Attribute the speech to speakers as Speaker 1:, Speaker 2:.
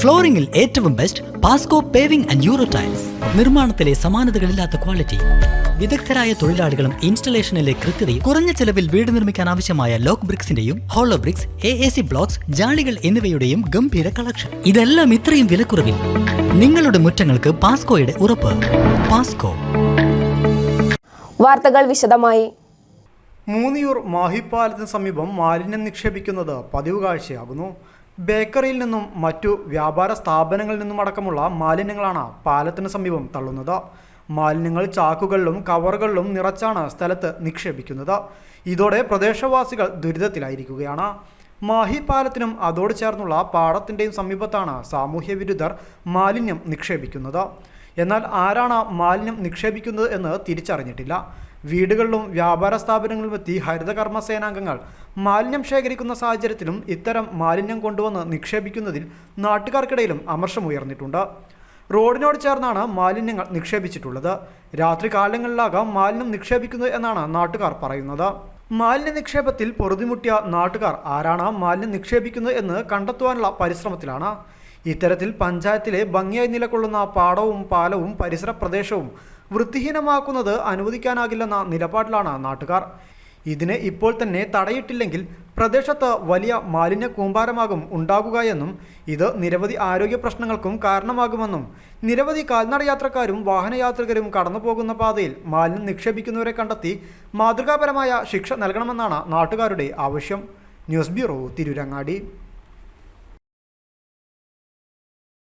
Speaker 1: ഫ്ലോറിംഗിൽ ഏറ്റവും best Pasco paving and Euro tiles നിർമ്മാണത്തിലെ സമാനതകളില്ലാത്ത ക്വാളിറ്റി വിദഗ്ധരായ തൊഴിലാളികളും ഇൻസ്റ്റലേഷനിലെ കൃത്യതയും കുറഞ്ഞ ചെലവിൽ വീട് നിർമ്മിക്കാൻ ആവശ്യമായ lock ബ്രിക്സിന്റെയും hollow bricks A A C blocks ജാളികൾ എന്നിവയുടെയും ഗംഭീര കളക്ഷൻ ഇതെല്ലാം ഇത്രയും വിലക്കുറവിൽ. നിങ്ങളുടെ മുറ്റങ്ങൾക്ക് പാസ്കോയുടെ ഉറപ്പ്. പാസ്കോ
Speaker 2: വാർത്തകൾ വിശദമായി.
Speaker 3: മൂന്നിയൂർ മാഹിപ്പാലത്തിന് സമീപം മാലിന്യം നിക്ഷേപിക്കുന്നത് പതിവ് കാഴ്ചയാകുന്നു ബേക്കറിയിൽ നിന്നും മറ്റു വ്യാപാര സ്ഥാപനങ്ങളിൽ നിന്നും അടക്കമുള്ള മാലിന്യങ്ങളാണ് പാലത്തിന് സമീപം തള്ളുന്നത്. മാലിന്യങ്ങൾ ചാക്കുകളിലും കവറുകളിലും നിറച്ചാണ് സ്ഥലത്ത് നിക്ഷേപിക്കുന്നത്. ഇതോടെ പ്രദേശവാസികൾ ദുരിതത്തിലായിരിക്കുകയാണ്. മാഹി പാലത്തിനും അതോട് ചേർന്നുള്ള പാടത്തിന്റെയും സമീപത്താണ് സാമൂഹ്യ വിരുദ്ധർ മാലിന്യം നിക്ഷേപിക്കുന്നത്. എന്നാൽ ആരാണ് മാലിന്യം നിക്ഷേപിക്കുന്നത് എന്ന് തിരിച്ചറിഞ്ഞിട്ടില്ല. വീടുകളിലും വ്യാപാര സ്ഥാപനങ്ങളിലും എത്തി ഹരിതകർമ്മ സേനാംഗങ്ങൾ മാലിന്യം ശേഖരിക്കുന്ന സാഹചര്യത്തിലും ഇത്തരം മാലിന്യം കൊണ്ടുവന്ന് നിക്ഷേപിക്കുന്നതിൽ നാട്ടുകാർക്കിടയിലും അമർഷമുയർന്നിട്ടുണ്ട് റോഡിനോട് ചേർന്നാണ് മാലിന്യങ്ങൾ നിക്ഷേപിച്ചിട്ടുള്ളത്. രാത്രി കാലങ്ങളിലാകാം മാലിന്യം നിക്ഷേപിക്കുന്നത് എന്നാണ് നാട്ടുകാർ പറയുന്നത്. മാലിന്യ നിക്ഷേപത്തിൽ പൊറുതിമുട്ടിയ നാട്ടുകാർ ആരാണ് മാലിന്യം നിക്ഷേപിക്കുന്നത് എന്ന് കണ്ടെത്തുവാനുള്ള പരിശ്രമത്തിലാണ്. ഇത്തരത്തിൽ പഞ്ചായത്തിലെ ഭംഗിയായി നിലകൊള്ളുന്ന പാടവും പാലവും പരിസര പ്രദേശവും വൃത്തിഹീനമാക്കുന്നത് അനുവദിക്കാനാകില്ലെന്ന നിലപാടിലാണ് നാട്ടുകാർ. ഇതിനെ ഇപ്പോൾ തന്നെ തടയിട്ടില്ലെങ്കിൽ പ്രദേശത്ത് വലിയ മാലിന്യ കൂമ്പാരമാകും ഉണ്ടാകുക എന്നും ഇത് നിരവധി ആരോഗ്യ പ്രശ്നങ്ങൾക്കും കാരണമാകുമെന്നും നിരവധി കാൽനട യാത്രക്കാരും വാഹനയാത്രികരും കടന്നു പോകുന്ന പാതയിൽ മാലിന്യം നിക്ഷേപിക്കുന്നവരെ കണ്ടെത്തി മാതൃകാപരമായ ശിക്ഷ നൽകണമെന്നാണ് നാട്ടുകാരുടെ ആവശ്യം. News bureau Tirurangadi.